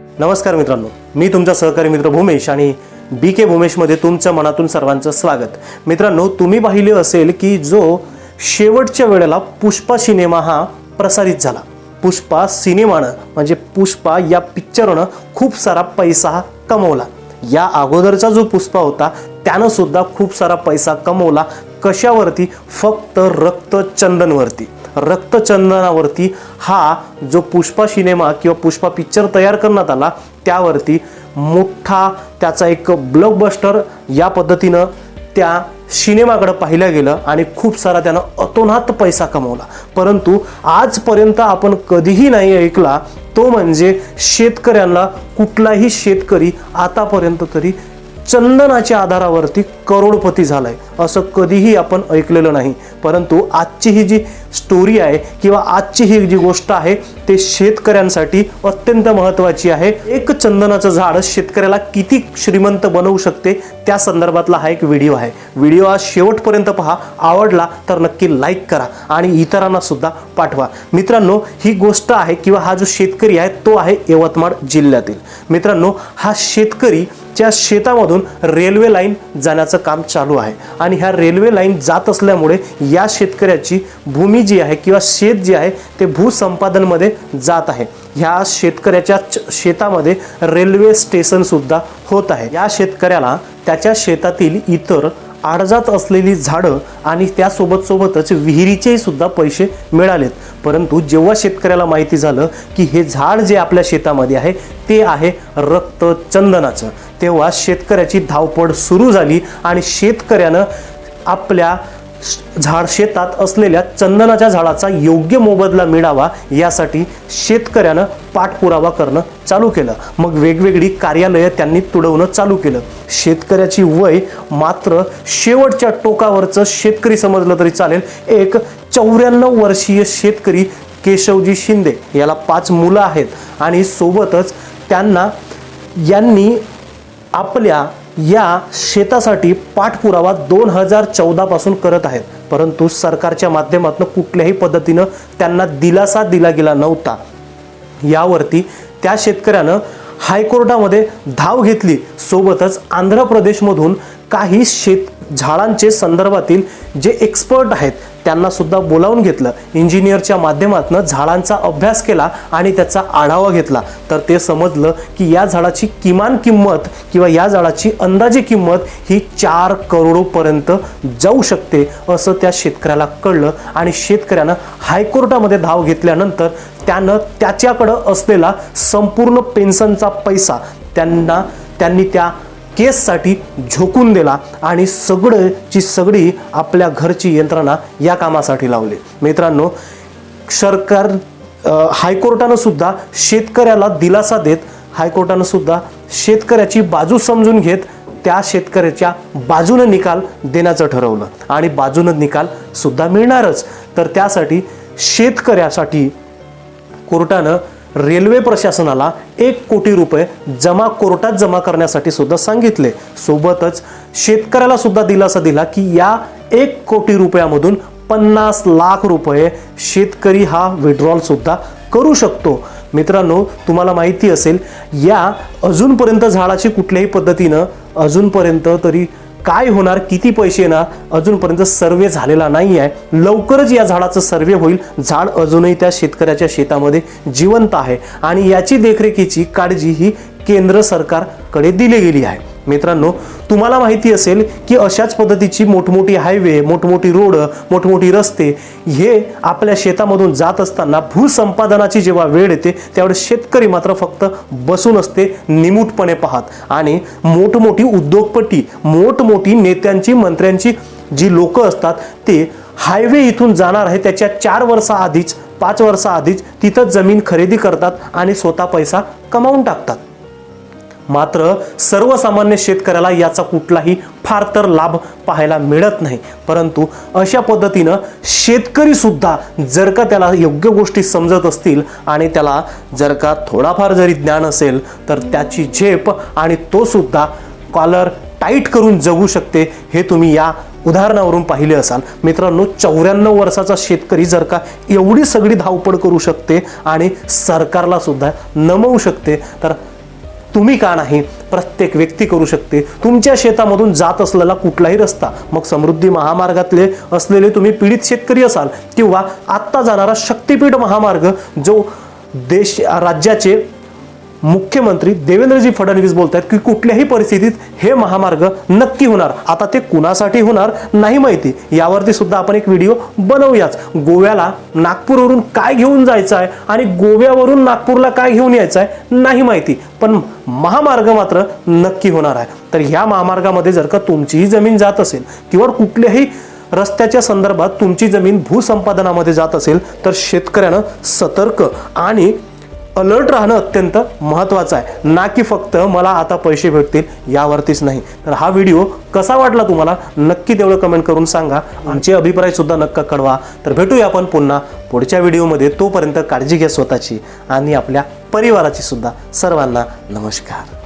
नमस्कार मित्रांनो मी तुमचा सहकारी मित्र भूमेश आणि बी के भूमेशमध्ये तुमच्या मनातून सर्वांचं स्वागत. मित्रांनो तुम्ही पाहिले असेल की जो शेवटच्या वेळेला पुष्पा सिनेमा हा प्रसारित झाला. पुष्पा सिनेमानं म्हणजे पुष्पा या पिक्चरनं खूप सारा पैसा कमवला. या अगोदरचा जो पुष्पा होता त्यानं सुद्धा खूप सारा पैसा कमवला कशावरती? फक्त रक्तचंदनवरती. रक्तचंदनावरती हा जो पुष्पा सिनेमा किंवा पुष्पा पिक्चर तयार करण्यात आला त्यावरती मोठा त्याचा एक ब्लॉकबस्टर या पद्धतीनं त्या सिनेमाकडं पाहिलं गेलं आणि खूप सारा त्यानं अतोनात पैसा कमवला. परंतु आजपर्यंत आपण कधीही नाही ऐकला तो म्हणजे शेतकऱ्यांना कुठलाही शेतकरी आतापर्यंत तरी चंदनाच्या आधारावरती करोडपती झालाय. असं कधीही आपण ऐकलेलं नाही. परंतु आजची ही जी स्टोरी आहे किंवा आजची ही जी गोष्ट आहे ते शेतकऱ्यांसाठी अत्यंत महत्त्वाची आहे. एक चंदनाचं झाड शेतकऱ्याला किती श्रीमंत बनवू शकते त्या संदर्भातला हा एक व्हिडिओ आहे. व्हिडिओ हा शेवटपर्यंत पहा. आवडला तर नक्की लाईक करा आणि इतरांना सुद्धा पाठवा. मित्रांनो ही गोष्ट आहे किंवा हा जो शेतकरी आहे तो आहे यवतमाळ जिल्ह्यातील. मित्रांनो हा शेतकरी च्या शेतामधून रेल्वे लाईन जाण्याचं काम चालू आहे. आणि ह्या रेल्वे लाईन जात असल्यामुळे या शेतकऱ्याची भूमी जी आहे किंवा शेत जे आहे ते भूसंपादनमध्ये जात आहे. ह्या शेतकऱ्याच्या शेतामध्ये रेल्वे स्टेशनसुद्धा होत आहे. या शेतकऱ्याला त्याच्या शेतातील इतर आडजात असलेली झाडं आणि त्यासोबत सोबतच विहिरीचेही सुद्धा पैसे मिळालेत. परंतु जेव्हा शेतकऱ्याला माहिती झालं की हे झाड जे आपल्या शेतामध्ये आहे ते आहे रक्त चंदनाचं तेव्हा शेतकऱ्याची धावपळ सुरू झाली आणि शेतकऱ्यानं आपल्या झाड शेतात असलेल्या चंदनाच्या झाडाचा योग्य मोबदला मिळावा यासाठी शेतकऱ्यानं पाठपुरावा करणं चालू केलं. मग वेगवेगळी कार्यालयं त्यांनी तुडवणं चालू केलं. शेतकऱ्याची वय मात्र शेवटच्या टोकावरचं शेतकरी समजलं तरी चालेल. एक चौऱ्याण्णव वर्षीय शेतकरी केशवजी शिंदे याला पाच मुलं आहेत आणि सोबतच त्यांना यांनी आपल्या या शेतासाठी पाठपुरावा दोन हजार चौदा पासून करत आहेत. परंतु सरकारच्या माध्यमातून कुठल्याही पद्धतीनं त्यांना दिलासा दिला गेला नव्हता. यावरती त्या शेतकऱ्यानं हायकोर्टामध्ये धाव घेतली. सोबतच आंध्र प्रदेशमधून काही शेत झाडांचे संदर्भातील जे एक्सपर्ट आहेत त्यांना सुद्धा बोलावून घेतलं. इंजिनियरच्या माध्यमातून झाडांचा अभ्यास केला आणि त्याचा आढावा घेतला. तर ते समजलं की या झाडाची किमान किंमत किंवा या झाडाची अंदाजे किंमत ही चार करोडोपर्यंत जाऊ शकते असं त्या शेतकऱ्याला कळलं. आणि शेतकऱ्यानं हायकोर्टामध्ये धाव घेतल्यानंतर त्यानं त्याच्याकडं असलेला संपूर्ण पेन्शनचा पैसा त्यांना त्यांनी त्या केससाठी झोकून दिला आणि सगळंची सगळी आपल्या घरची यंत्रणा या कामासाठी लावली. मित्रांनो सरकार हायकोर्टानं सुद्धा शेतकऱ्याला दिलासा देत हायकोर्टानं सुद्धा शेतकऱ्याची बाजू समजून घेत त्या शेतकऱ्याच्या बाजूनं निकाल देण्याचं ठरवलं. आणि बाजूनं निकाल सुद्धा मिळणारच. तर त्यासाठी शेतकऱ्यासाठी कोर्टानं रेल्वे प्रशासनाला एक कोटी रुपये जमा कोर्टात जमा करण्यासाठी सुद्धा सांगितले. सोबतच शेतकऱ्याला सुद्धा दिलासा दिला की या एक कोटी रुपयामधून पन्नास लाख रुपये शेतकरी हा विड्रॉल सुद्धा करू शकतो. मित्रांनो तुम्हाला माहिती असेल या अजूनपर्यंत झाडाची कुठल्याही पद्धतीनं अजूनपर्यंत तरी काय होणार किती पैसे येणार अजूनपर्यंत सर्वे झालेला नाही आहे लवकरच या झाडाचं सर्वे होईल. झाड अजूनही त्या शेतकऱ्याच्या शेतामध्ये जिवंत आहे. आणि याची देखरेखीची काळजी ही केंद्र सरकारकडे दिली गेली आहे. मित्रांनो तुम्हाला माहिती असेल की अशाच पद्धतीची मोठमोठी हायवे मोठमोठी रोड मोठमोठी रस्ते हे आपल्या शेतामधून जात असताना भूसंपादनाची जेव्हा वेळ येते त्यावेळेस शेतकरी मात्र फक्त बसून असते निमूटपणे पाहत. आणि मोठमोठी उद्योगपती मोठमोठी नेत्यांची मंत्र्यांची जी लोक असतात ते हायवे इथून जाणार आहे त्याच्या चार वर्षाआधीच पाच वर्षाआधीच तिथं जमीन खरेदी करतात आणि स्वतः पैसा कमावून टाकतात. मात्र सर्वसामान्य शेतकऱ्याला याचा कुठलाही फार तर लाभ पाहायला मिळत नाही. परंतु अशा पद्धतीनं शेतकरी सुद्धा जर का त्याला योग्य गोष्टी समजत असतील आणि त्याला जर का थोडाफार जरी ज्ञान असेल तर त्याची झेप आणि तो सुद्धा कॉलर टाईट करून जगू शकते हे तुम्ही या उदाहरणावरून पाहिले असाल. मित्रांनो चौऱ्याण्णव वर्षाचा शेतकरी जर का एवढी सगळी धावपळ करू शकते आणि सरकारला सुद्धा नमवू शकते तर तुम्ही का नाही प्रत्येक व्यक्ती करू शकते? तुमच्या शेतामधून जात असलेला कुठलाही रस्ता मग समृद्धी महामार्गातले असलेले तुम्ही पीडित शेतकरी असाल किंवा आत्ता जाणारा शक्तीपीठ महामार्ग जो देश राज्याचे मुख्यमंत्री देवेंद्रजी फडणवीस बोलत आहेत की कुठल्याही परिस्थितीत हे महामार्ग नक्की होणार. आता ते कुणासाठी होणार नाही माहिती. यावरती सुद्धा आपण एक व्हिडिओ बनवूयाच. गोव्याला नागपूरवरून काय घेऊन जायचं आहे आणि गोव्यावरून नागपूरला काय घेऊन यायचं आहे नाही माहिती. पण महामार्ग मात्र नक्की होणार आहे. तर ह्या महामार्गामध्ये जर का तुमचीही जमीन जात असेल किंवा कुठल्याही रस्त्याच्या संदर्भात तुमची जमीन भूसंपादनामध्ये जात असेल तर शेतकऱ्यानं सतर्क आणि अलर्ट राहणं अत्यंत महत्त्वाचं आहे. ना की फक्त मला आता पैसे भेटतील यावरतीच नाही. तर हा व्हिडिओ कसा वाटला तुम्हाला? नक्की तेवढं कमेंट करून सांगा. आमचे अभिप्रायसुद्धा नक्का कळवा. तर भेटूया आपण पुन्हा पुढच्या व्हिडिओमध्ये. तोपर्यंत काळजी घ्या स्वतःची आणि आपल्या परिवाराची सुद्धा. सर्वांना नमस्कार.